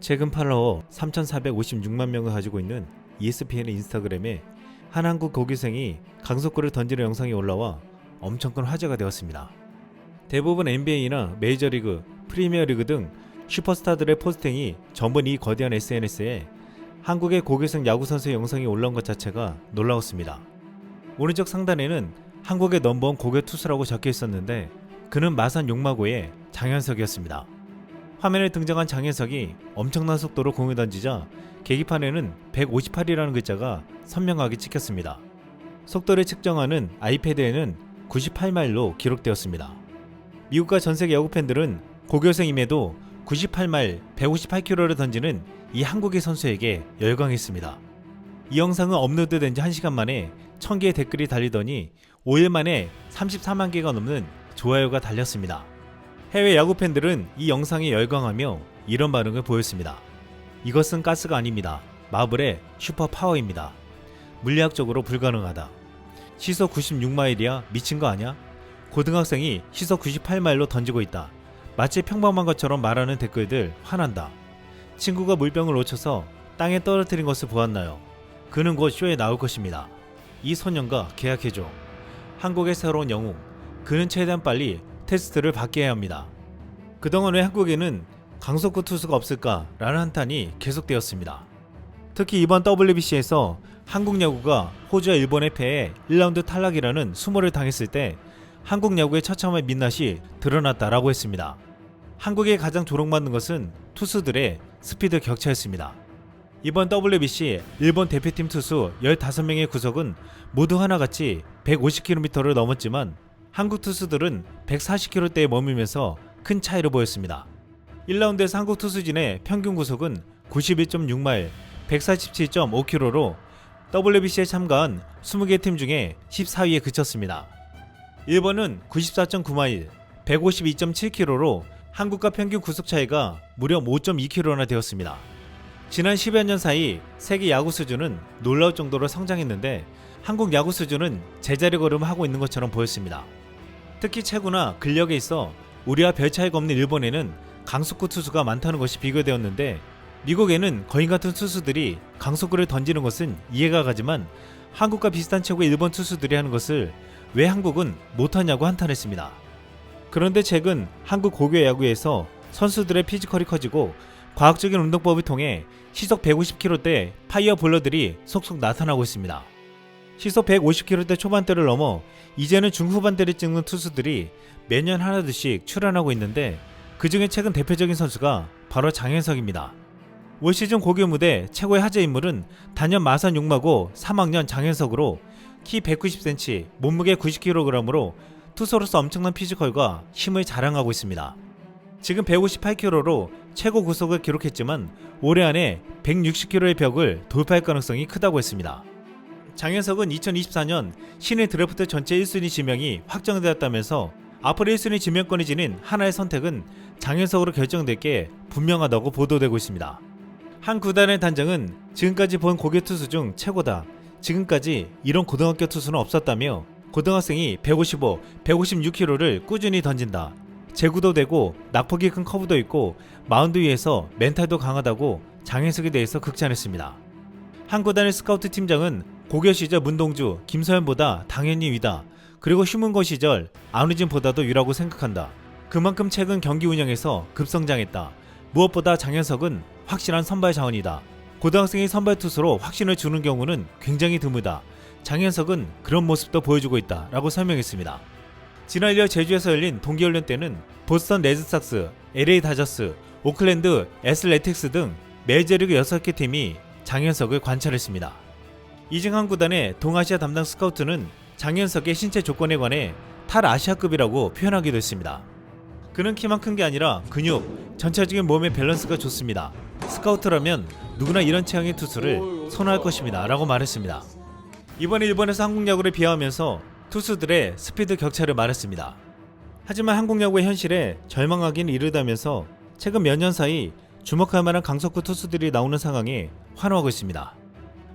최근 팔로워 3,456만 명을 가지고 있는 ESPN의 인스타그램에 한 한국 고교생이 강속구를 던지는 영상이 올라와 엄청 큰 화제가 되었습니다. 대부분 NBA나 메이저리그, 프리미어리그 등 슈퍼스타들의 포스팅이 전부 이 거대한 SNS에 한국의 고교생 야구 선수의 영상이 올라온 것 자체가 놀라웠습니다. 오른쪽 상단에는 한국의 넘버원 고교 투수라고 적혀 있었는데 그는 마산 용마고의 장현석이었습니다. 화면에 등장한 장현석이 엄청난 속도로 공을 던지자 계기판에는 158이라는 글자가 선명하게 찍혔습니다. 속도를 측정하는 아이패드에는 98마일로 기록되었습니다. 미국과 전 세계 야구 팬들은 고교생임에도 98마일 158km를 던지는 이 한국의 선수에게 열광했습니다. 이 영상은 업로드된 지 1시간 만에 1000개의 댓글이 달리더니 5일 만에 34만 개가 넘는 좋아요가 달렸습니다. 해외 야구 팬들은 이 영상에 열광하며 이런 반응을 보였습니다. 이것은 가스가 아닙니다. 마블의 슈퍼 파워입니다. 물리학적으로 불가능하다. 시속 96마일이야 미친 거 아냐? 고등학생이 시속 98마일로 던지고 있다. 마치 평범한 것처럼 말하는 댓글들 화난다. 친구가 물병을 놓쳐서 땅에 떨어뜨린 것을 보았나요? 그는 곧 쇼에 나올 것입니다. 이 소년과 계약해줘. 한국의 새로운 영웅. 그는 최대한 빨리 테스트를 받게 해야 합니다. 그동안 왜 한국에는 강속구 투수가 없을까라는 한탄이 계속되었습니다. 특히 이번 WBC에서 한국 야구가 호주와 일본의 패에 1라운드 탈락이라는 수모를 당했을 때 한국 야구의 처참한 민낯이 드러났다라고 했습니다. 한국에 가장 조롱받는 것은 투수들의 스피드 격차였습니다. 이번 WBC 일본 대표팀 투수 15명의 구속은 모두 하나같이 150km를 넘었지만 한국 투수들은 140km대에 머물면서 큰 차이를 보였습니다. 1라운드에서 한국 투수진의 평균 구속은 91.6마일, 147.5km로 WBC에 참가한 20개 팀 중에 14위에 그쳤습니다. 일본은 94.9마일, 152.7km로 한국과 평균 구속 차이가 무려 5.2km나 되었습니다. 지난 10여 년 사이 세계 야구 수준은 놀라울 정도로 성장했는데 한국 야구 수준은 제자리 걸음하고 있는 것처럼 보였습니다. 특히 체구나 근력에 있어 우리와 별 차이가 없는 일본에는 강속구 투수가 많다는 것이 비교되었는데 미국에는 거인 같은 투수들이 강속구를 던지는 것은 이해가 가지만 한국과 비슷한 체구의 일본 투수들이 하는 것을 왜 한국은 못하냐고 한탄했습니다. 그런데 최근 한국 고교 야구에서 선수들의 피지컬이 커지고 과학적인 운동법을 통해 시속 150km대 파이어 볼러들이 속속 나타나고 있습니다. 시속 150km대 초반대를 넘어 이제는 중후반대를 찍는 투수들이 매년 하나둘씩 출연하고 있는데 그 중에 최근 대표적인 선수가 바로 장현석입니다. 올 시즌 고교 무대 최고의 화제 인물은 단연 마산 용마고 3학년 장현석으로 키 190cm, 몸무게 90kg으로 투수로서 엄청난 피지컬과 힘을 자랑하고 있습니다. 지금 158km로 최고 구속을 기록했지만 올해 안에 160km의 벽을 돌파할 가능성이 크다고 했습니다. 장현석은 2024년 신인 드래프트 전체 1순위 지명이 확정되었다면서 앞으로 1순위 지명권이 지닌 하나의 선택은 장현석으로 결정될 게 분명하다고 보도되고 있습니다. 한 구단의 단장은 지금까지 본 고교 투수 중 최고다. 지금까지 이런 고등학교 투수는 없었다며 고등학생이 155, 156km를 꾸준히 던진다. 제구도 되고 낙폭이 큰 커브도 있고 마운드 위에서 멘탈도 강하다고 장현석에 대해서 극찬했습니다. 한 구단의 스카우트 팀장은 고교 시절 문동주, 김서현보다 당연히 위다. 그리고 휴문고 시절 안우진보다도 위라고 생각한다. 그만큼 최근 경기 운영에서 급성장했다. 무엇보다 장현석은 확실한 선발 자원이다. 고등학생이 선발 투수로 확신을 주는 경우는 굉장히 드물다. 장현석은 그런 모습도 보여주고 있다. 라고 설명했습니다. 지난 1월 제주에서 열린 동계훈련 때는 보스턴 레드삭스, LA 다저스, 오클랜드 애슬레틱스 등 메이저리그 6개 팀이 장현석을 관찰했습니다. 이징한 구단의 동아시아 담당 스카우트는 장현석의 신체 조건에 관해 탈아시아급이라고 표현하기도 했습니다. 그는 키만 큰 게 아니라 근육, 전체적인 몸의 밸런스가 좋습니다. 스카우트라면 누구나 이런 체형의 투수를 선호할 것입니다. 라고 말했습니다. 이번에 일본에서 한국 야구를 비하하면서 투수들의 스피드 격차를 말했습니다. 하지만 한국 야구의 현실에 절망하기는 이르다면서 최근 몇 년 사이 주목할 만한 강속구 투수들이 나오는 상황에 환호하고 있습니다.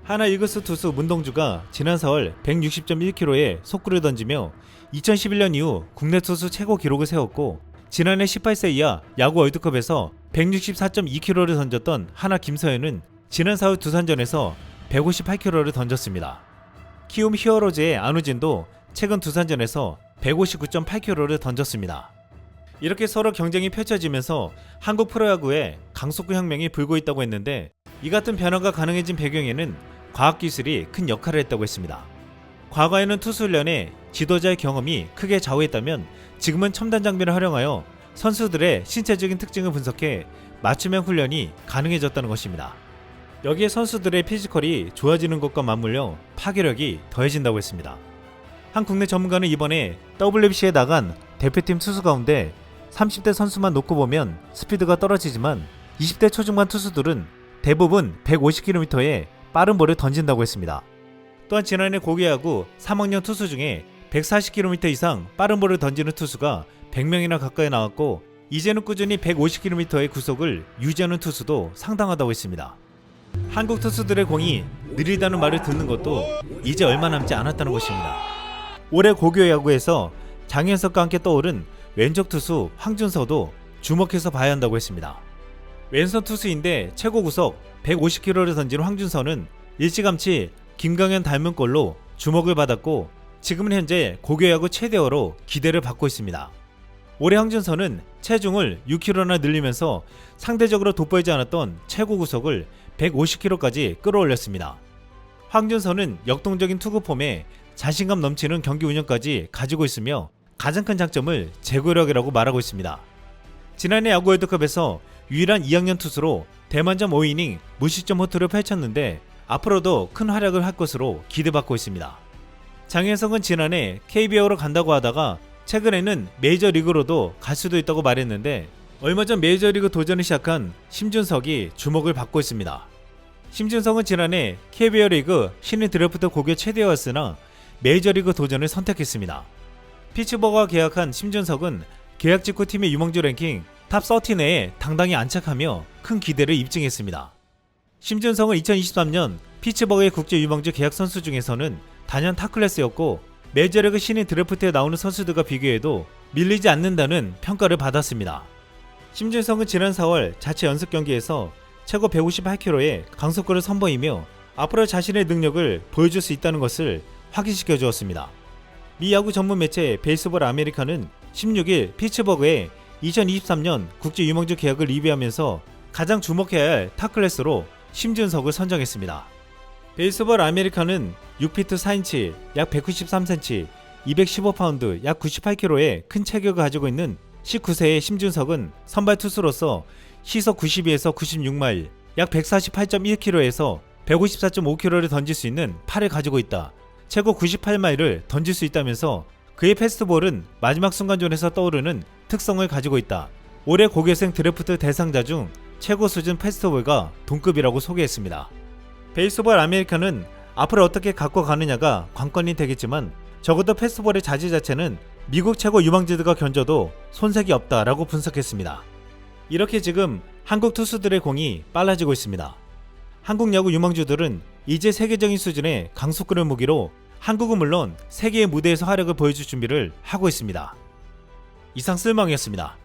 하나 이글스 투수 문동주가 지난 4월 160.1km의 속구를 던지며 2011년 이후 국내 투수 최고 기록을 세웠고 지난해 18세 이하 야구 월드컵에서 164.2km를 던졌던 하나 김서현은 지난 4월 두산전에서 158km를 던졌습니다. 키움 히어로즈의 안우진도 최근 두산전에서 159.8km를 던졌습니다. 이렇게 서로 경쟁이 펼쳐지면서 한국 프로야구에 강속구 혁명이 불고 있다고 했는데 이 같은 변화가 가능해진 배경에는 과학기술이 큰 역할을 했다고 했습니다. 과거에는 투수 훈련에 지도자의 경험이 크게 좌우했다면 지금은 첨단 장비를 활용하여 선수들의 신체적인 특징을 분석해 맞춤형 훈련이 가능해졌다는 것입니다. 여기에 선수들의 피지컬이 좋아지는 것과 맞물려 파괴력이 더해진다고 했습니다. 한 국내 전문가는 이번에 WBC에 나간 대표팀 투수 가운데 30대 선수만 놓고 보면 스피드가 떨어지지만 20대 초중반 투수들은 대부분 150km의 빠른 볼을 던진다고 했습니다. 또한 지난해 고교야구 3학년 투수 중에 140km 이상 빠른 볼을 던지는 투수가 100명이나 가까이 나왔고 이제는 꾸준히 150km의 구속을 유지하는 투수도 상당하다고 했습니다. 한국 투수들의 공이 느리다는 말을 듣는 것도 이제 얼마 남지 않았다는 것입니다. 올해 고교 야구에서 장현석과 함께 떠오른 왼쪽 투수 황준서도 주목해서 봐야 한다고 했습니다. 왼손 투수인데 최고 구속 150km를 던지는 황준서는 일찌감치 김강현 닮은 꼴로 주목을 받았고 지금은 현재 고교야구 최대어로 기대를 받고 있습니다. 올해 황준서는 체중을 6kg나 늘리면서 상대적으로 돋보이지 않았던 최고 구속을 150kg까지 끌어올렸습니다. 황준서는 역동적인 투구 폼에 자신감 넘치는 경기 운영까지 가지고 있으며 가장 큰 장점을 제구력이라고 말하고 있습니다. 지난해 야구 월드컵에서 유일한 2학년 투수로 대만점 5이닝 무실점 호투를 펼쳤는데 앞으로도 큰 활약을 할 것으로 기대받고 있습니다. 장현석은 지난해 KBO로 간다고 하다가 최근에는 메이저리그로도 갈 수도 있다고 말했는데 얼마 전 메이저리그 도전을 시작한 심준석이 주목을 받고 있습니다. 심준석은 지난해 KBO 리그 신인 드래프트 고교 최대였으나 메이저리그 도전을 선택했습니다. 피츠버그와 계약한 심준석은 계약 직후 팀의 유망주 랭킹 탑30 내에 당당히 안착하며 큰 기대를 입증했습니다. 심준성은 2023년 피츠버그의 국제 유망주 계약 선수 중에서는 단연 탑클래스였고 메이저리그 신인 드래프트에 나오는 선수들과 비교해도 밀리지 않는다는 평가를 받았습니다. 심준성은 지난 4월 자체 연습 경기에서 최고 158km의 강속구를 선보이며 앞으로 자신의 능력을 보여줄 수 있다는 것을 확인시켜 주었습니다. 미 야구 전문 매체 베이스볼 아메리카는 16일 피츠버그의 2023년 국제 유망주 계약을 리뷰하면서 가장 주목해야 할 탑클래스로 심준석을 선정했습니다. 베이스볼 아메리카는 6피트 4인치, 약 193cm, 215파운드, 약 98kg의 큰 체격을 가지고 있는 19세의 심준석은 선발 투수로서 시속 92에서 96마일, 약 148.1km에서 154.5km를 던질 수 있는 팔을 가지고 있다. 최고 98마일을 던질 수 있다면서 그의 패스트볼은 마지막 순간존에서 떠오르는 특성을 가지고 있다. 올해 고교생 드래프트 대상자 중 최고 수준 패스트볼과 동급이라고 소개했습니다. 베이스볼 아메리카는 앞으로 어떻게 갖고 가느냐가 관건이 되겠지만 적어도 패스트볼의 자질 자체는 미국 최고 유망주들과 견져도 손색이 없다라고 분석했습니다. 이렇게 지금 한국 투수들의 공이 빨라지고 있습니다. 한국 야구 유망주들은 이제 세계적인 수준의 강속구를 무기로 한국은 물론 세계의 무대에서 활약을 보여줄 준비를 하고 있습니다. 이상 쓸망이었습니다.